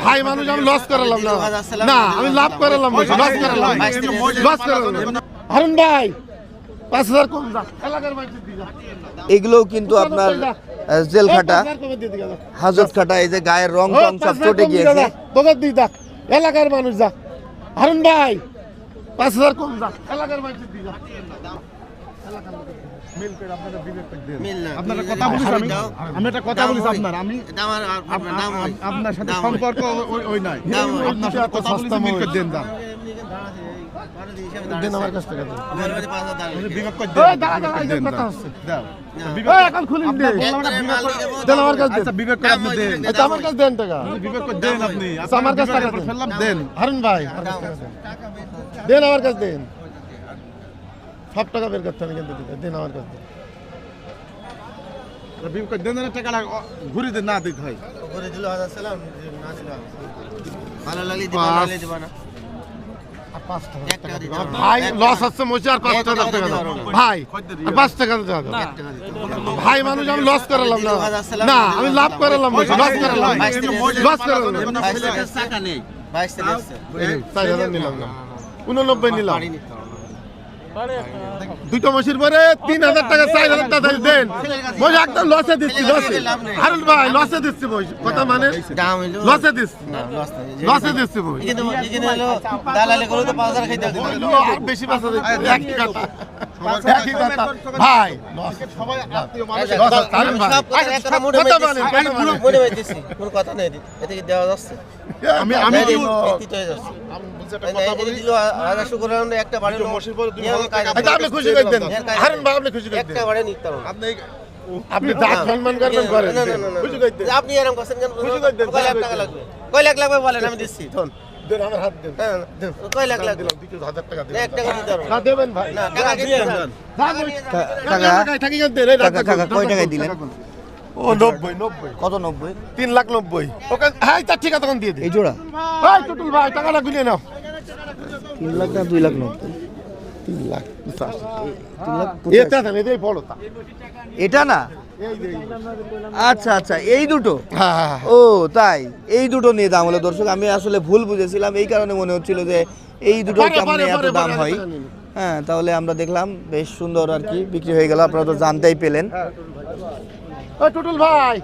ভাই মানুষ আমি লস করালাম না না আমি লাভ করালাম লস করালাম লস করালাম হারুন ভাই পাঁচ হাজার কম। এগুলোও কিন্তু আপনার জেল খাটা। হাজত খাটা এই যে গায়ের রং টং পাঁচ সব চটে গিয়েছে যা। তোকে দিয়ে এলাকার মানুষ যা হারুন ভাই পাঁচ হাজার কম যা এলাকার মানুষের দিয়ে যা আপনার কথা বলিস আমি আমি একটা কথা বলিস আপনার। আমি আপনার সাথে সম্পর্ক ওই- ওই নাই। আপনার সাথে কথা বলিস মিল করে দেন দাম দেন আমার কাছ থেকে। দেন। আমার কাছে দেন। সব টাকা বের করতে হবে কিন্তু দিতে। আমার কাছে। দেন। টাকাটা ঘুরে না দিতে হয়। লাগলে দিবা না। পারব না। ভাই লস হচ্ছে মশি আর পাঁচ টাকা পাঁচ টাকা মানুষ আমি লস করালাম না। না আমি লাভ করালাম লস করালাম লস করালাম। চার হাজার নিলাম না। উননব্বই নিলাম। দুটো মাসের পরে তিন হাজার টাকা চার হাজার টাকা দেন। বই একদম লসে দিচ্ছি লসে হারুন ভাই লসে দিচ্ছি বই কথা মানে? লসে দিচ্ছি। লসে দিচ্ছি। বই দালালি করে তো পাঁচ হাজার খাইতে বেশি ভাই। আমি আমি একটা বাড়ি আপনি খুশি খুশি একটা বাড়ি সম্মান করবেন করেন এরকম করছেন কেন? কয় লাখ লাগবে? কয় লাখ লাগবে বলেন আমি দিচ্ছি ধন দেন আমার হাত দেন। হ্যাঁ, দেন। কয় লাখ লাগবে দিলাম দ্বিতীয় হাজার টাকা দেন এক টাকা দিতে না। না দেবেন ভাই। না, টাকা দিয়ে দেন। টাকা থাকি দেন। টাকা টাকা? কয় টাকায় দিলেন? ও নব্বই। নব্বই কত নব্বই? তিন লাখ নব্বই। ওকে হ্যাঁ তার ঠিক আছে তখন দিয়ে দিই এই জোড়া? ভাই টুটুল ভাই টাকাটা গুলিয়ে নাও। তিন লাখ না দুই লাখ নব্বই? তিন লাখ তিন লাখ এটা না। আচ্ছা আচ্ছা এই দুটো? হ্যাঁ হ্যাঁ, হ্যাঁ। ও তাই। এই দুটো নিয়ে দাম হলো দর্শক আমি আসলে ভুল বুঝেছিলাম এই কারণে মনে হচ্ছিল যে এই দুটো কেমন এত দাম হয়। হ্যাঁ তাহলে আমরা দেখলাম বেশ সুন্দর আর কি বিক্রি হয়ে গেল আপনারা তো জানতেই পেলেন। টুটুল ভাই।